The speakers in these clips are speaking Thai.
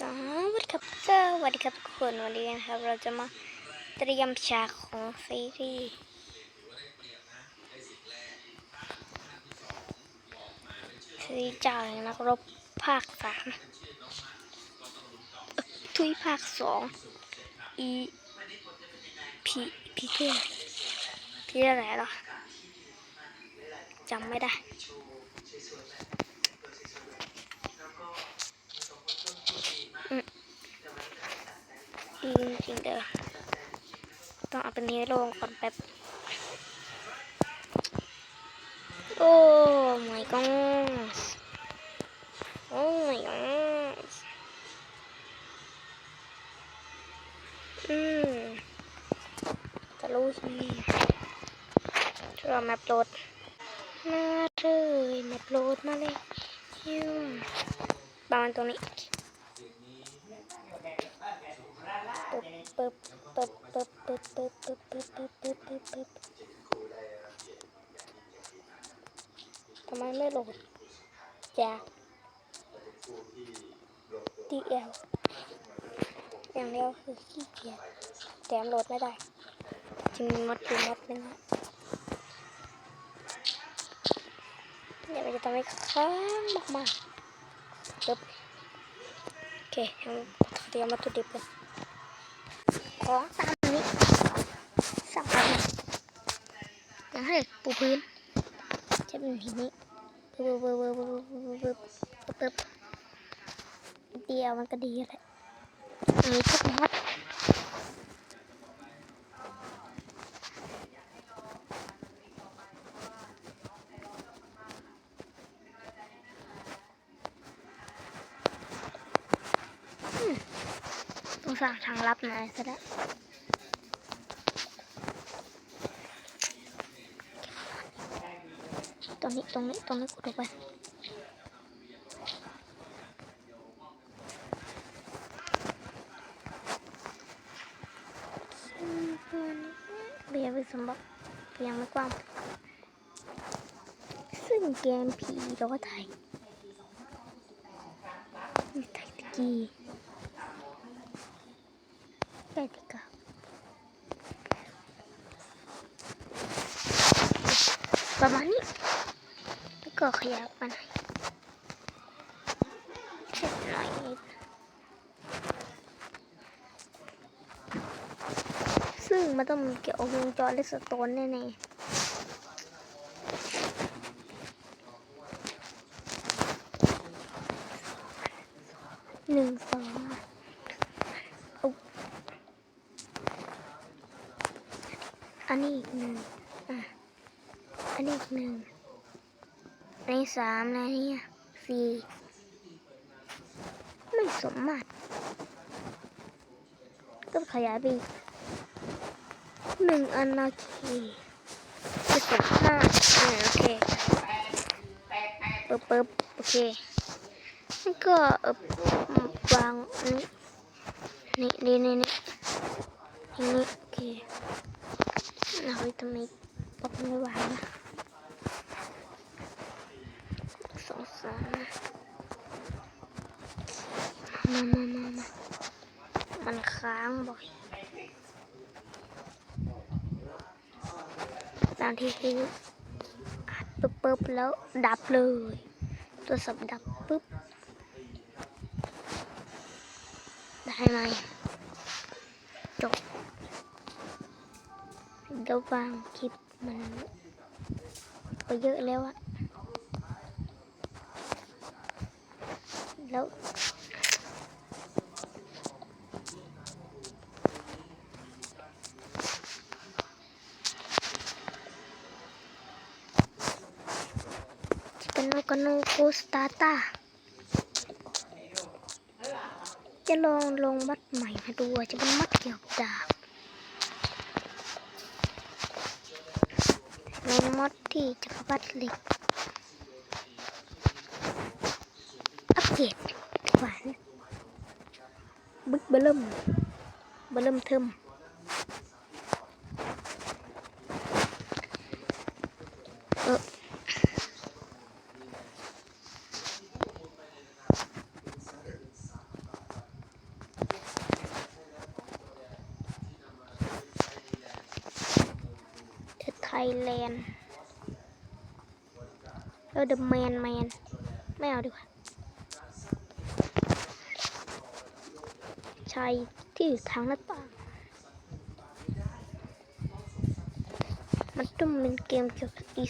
สวัสดีครับสวัสดีครับทุกคนวันนี้นะครับเราจะมาเตรียมฉากของซีรีส์ซีรีจ่าแห่งนักรบภาคสามทุยภาคสองอีพีพีเท่พีอะไรหรอจำไม่ได้ ดีจริงเด้อต้องเอาเป็นนี้ลงก่อนแป๊บ โอ้ my god โอ้ my god อืมจะรู้ใช่ไหมช่วยเอาแมปโหลดมาเลยแมปโหลดมาเลยฮิวบางตรงนี้ ปึ๊บปึ๊บปึ๊บปึ๊บปึ๊บปึ๊บปึ๊บปึ๊บปึ๊บปึ๊บปึ๊บทำไมไม่โหลดจ้ากดีเอย่างเดียวคือขี้เกียจแถมโหลดไม่ได้จึงมีมดอยู่มดนึงอะเดี๋ยวจะทำให้ค้างมากๆปึ๊บโอเคงั้นเตรียมวัตถุดิบกัน ของตามนี้สำคัญอย่างให้ปูพื้นจะเป็นหินนี้ปึ๊บปึ๊บปึ๊บปึ๊บปึ๊บปึ๊บปึ๊บเดียวมันก็ดีแหละมีทุกมัดต้อง ทางลับหน่อยซะแล้วตรงนี้ตรงนี้ตรงนี้กดลงไปเบียร์ไปสมบัติเพียงไม่กว้างซึ่งเกมผีล้อไทยไทยตะกี้แปดสิบเก้าประมาณนี้ แล้วก็ขยับมาหน่อยแค่หน่อยนิดซึ่ง มันต้องเกี่ยวกับวงจรและสโตนแน่ๆหนึ่งสองอาอันนี้อีกหนึ่งอะอันนี้อีกหนึ่งอันสามนะเนี่ยสี่ไม่สมมาตรก็ขยายไปอีก หนึ่งอันโอเคจะสมมาตรอ่าโอเคปึ๊บปึ๊บโอเคนี่ก็เออวางอันนี้นี่นี่นี่นี่นี่โอเคเอาไว้ตรงนี้ปอกไม่วางนะสองสามมามามามามันค้างบ่อยางทีคืออัดปึ๊บปึ๊บแล้วดับเลย ตัวสับดับปึ๊บ ได้ไหมจบเดี๋ยววางคลิปมันไปเยอะแล้วอะแล้วจะเป็ นโนกาโนโคสตาตาจะลองลงมัดใหม่มาดูว่าจะเป็นมัดเกี่ยวกับดาบในมัดที่จะกรพัดเหล็กอัปเกรดหวานบึกเบลิ่มเบลิ่มเทิม แลนด์เออ The Man Man ไม่เอาดีกว่าชายที่อยู่ทางหน้าต่างมันต้องเป็นเกมเกี่ยวกับอี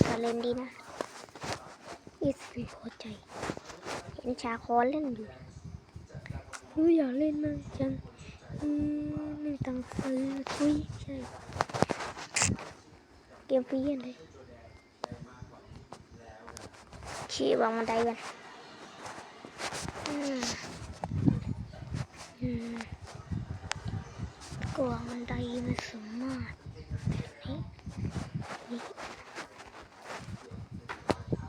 สาเลนดีนะอีสเป็นพอใจ เห็นชาคอเล่นอยู่เฮ้ยอยากเล่นมากจังอืมไม่มีตังค์ซื้อทุยใช่ เกมฟรีอย่างเลยขี่วางบันไดกันอืมอืมก็วางบันไดมันสูงมากนี่นี่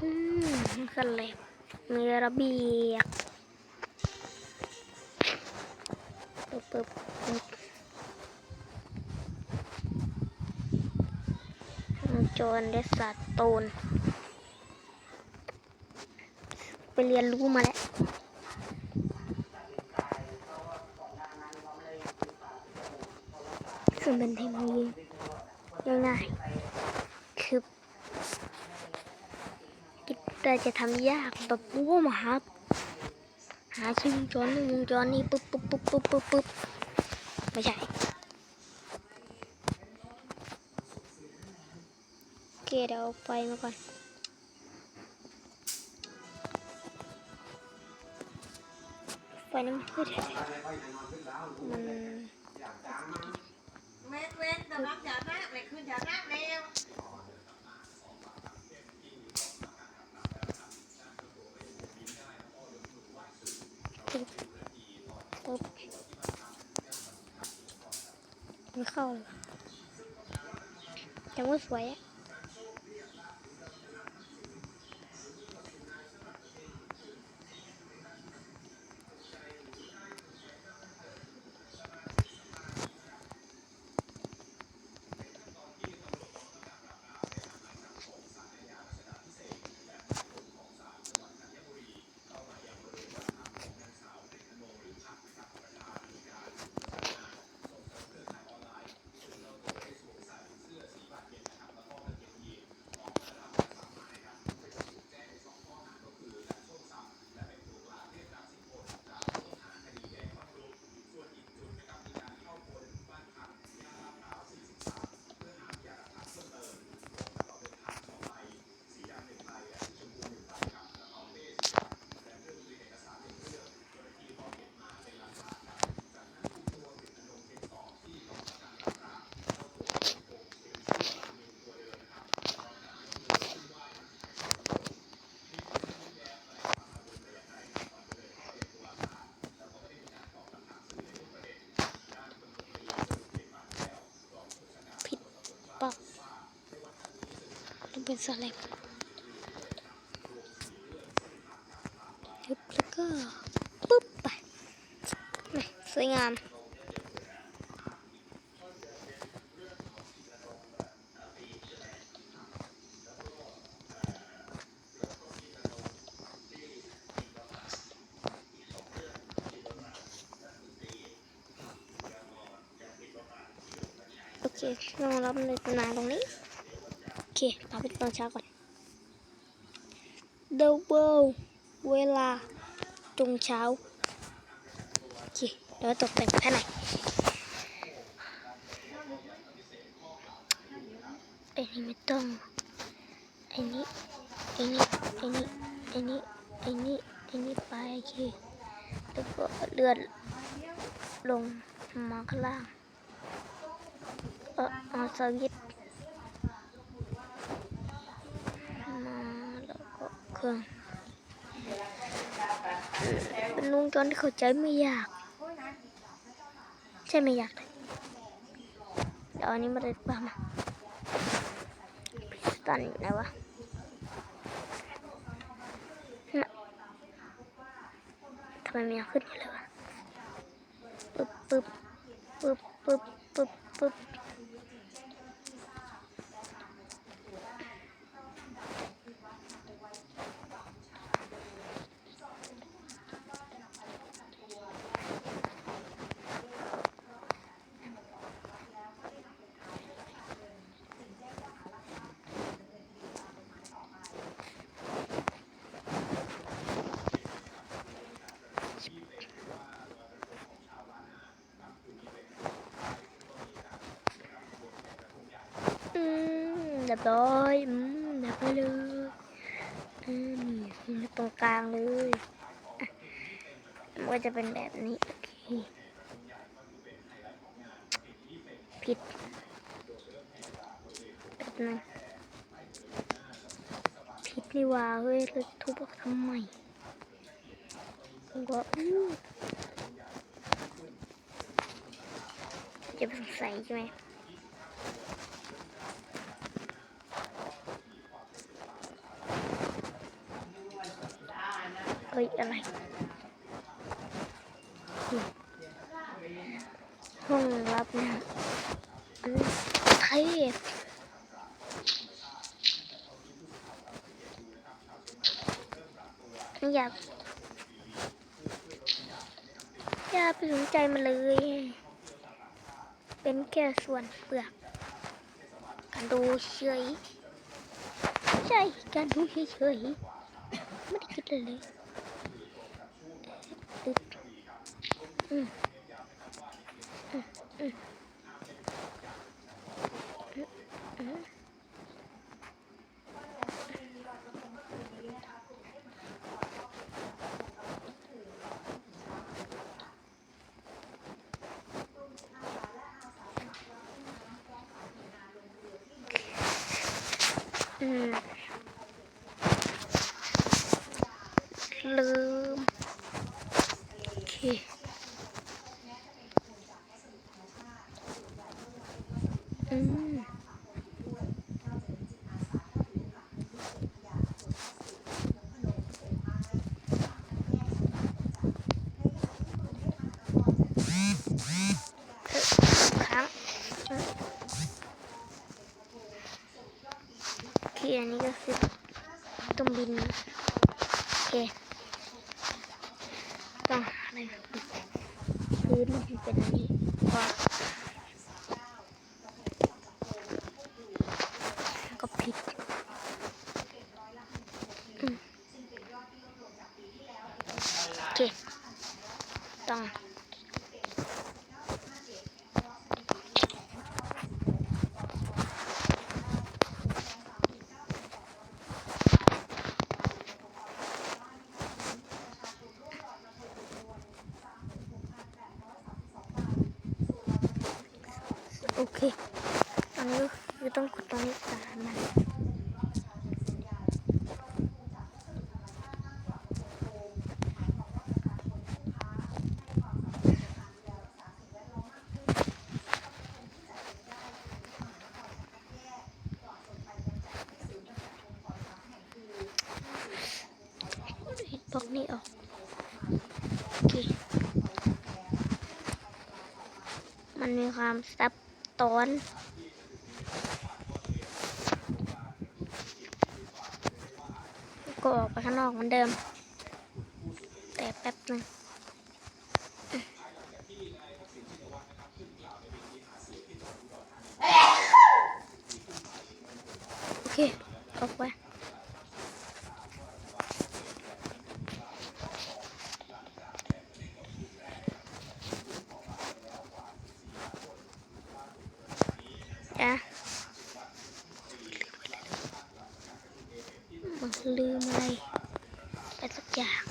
อืมสลับมีระเบียบปึ๊บ ปึ๊บปึ๊บโจรได้สัตว์ตูนไปเรียนรู้มาแล้วซึ่งเป็นเทคโนโลยีง่ายๆคือแต่จะทำยากแบบโอ้มาหาหาชิงจรนี่วงจรนี่ปุ๊บปุ๊บปุ๊บปุ๊บปุ๊บไม่ใช่โอเคเดี๋ยวเอาไฟมาก่อนไฟน้ำพืชมันเว้นเว้นแต่รับยาหน้าเลยคือยาหน้าเร็วปึ๊บปึ๊บมันเข้าเลยยังไม่สวยอะ เป็นสลบยึบแล้วก็ปุ๊บไปนี่สวยงามโอเคลองรับในตำนานตรงนี้ เคพาไปตอนเช้าก่อนเดเบิลเวลาตรงเช้า โอเคเดี๋ยวตกแต่งภายในไอ้นี่ไม่ต้องไอ้นี่ไอ้นี่ไอ้นี่ไอ้นี่ไอ้นี่ไอ้นี่ไปโอเคแล้วก็เลื่อนลงมาข้างล่าง เออเอาสวิตช์มาแล้วก็ เครื่องเป็นวงจรที่เข้าใจไม่ยาก ใช่ไม่ยากเลยเดี๋ยวอันนี้มาเลยบ้ามาพิสตันอยู่ไหนวะน่ะทำไมมันยังขึ้นอยู่เลยวะปึ๊บปึ๊บปึ๊บปึ๊บปึ๊บปึ๊บ อืมเรียบร้อยอืมแบบนี้เลยอืมนี่ตรงกลางเลยมันก็จะเป็นแบบนี้โอเคผิดแบบนึงผิดนี่ว่าเฮ้ยเราทุบออกทำไมผมก็อืมจะไปสงสัยใช่ไหม ฮ้ยอะไรห้องรับนะอันนี้ใครไม่อยากอย่าไปสนใจมันเลย เป็นแค่ส่วนเปลือกการดูเฉยใช่ การดูเฉยๆไม่ได้คิดเลยเลยอึด อืมอืมอืมอืมอืมอืม ลืม โอเค อืม ค้างโอเคอันนี้ก็คือต้องบิน โอเค ต้องหาอะไรพื้นมันเป็นอันนี้ก็ก็ผิดอืม โอเค ต้องโอเคตอนนี้ก็คือต้องกดตรงนี้สามมันฮิตบล็อก นี้ออกโอเคมันมีความซับซ้อนก็ออกไปข้างนอกเหมือนเดิม แต่แป๊บหนึงโอเค ออกไป จ้ะมันลืมอะไรไปสักอย่าง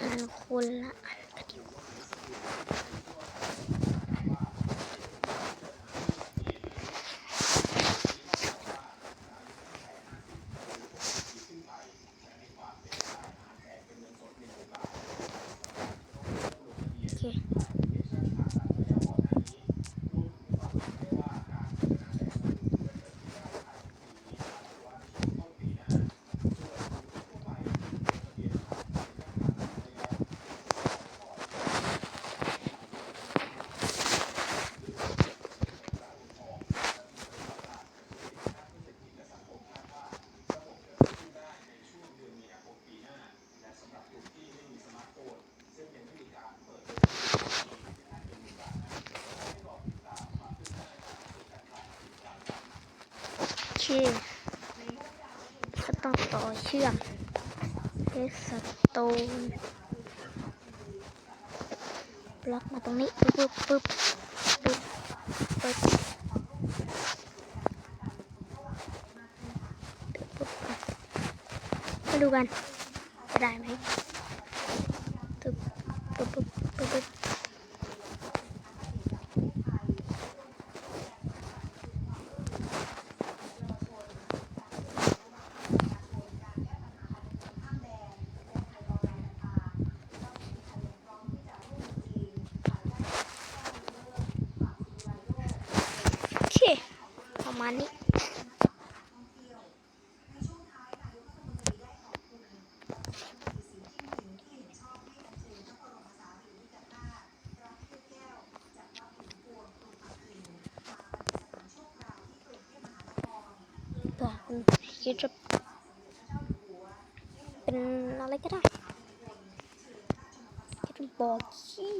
อันคนละอันกันดีกว่าโอเค โก็ต้องต่อเชื่อมเอสโตนบล็อกมาตรงนี้ปึ๊บปึ๊บปึ๊บปึ๊บปึ๊บปึ๊บมาดูกันจะได้ไหมปึ๊บปึ๊บปึ๊บปึ๊บปึ๊บโอเค ประมาณนี้ บอก คิดจะเป็นอะไรก็ได้คิดจะบอกขี้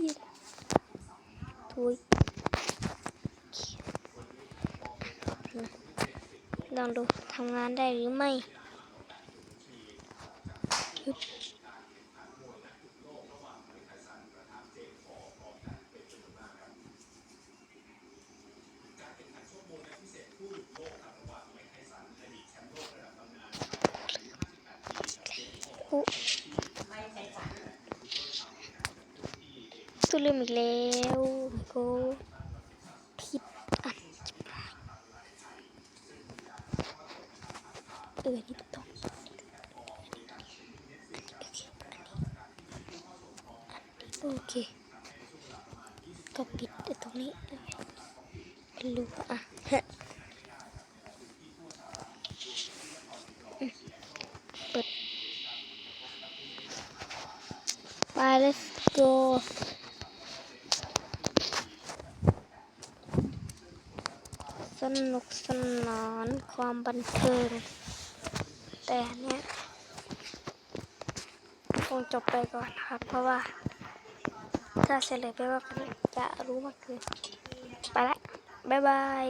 ถุยลองดูทำงานได้หรือไม่ ลืมอีกแล้วโก็ผิดอันจิบหายเออนี่ต้องโอเค ก็ปิดตรงนี้เป็นรูอะฮะเปิดไป let's go นุกสนานความบันเทิง แต่เนี้ยคงจบไปก่อนครับ เพราะว่า ถ้าเฉลยไปว่ากจะรู้มากเกินไปละบ๊ายบาย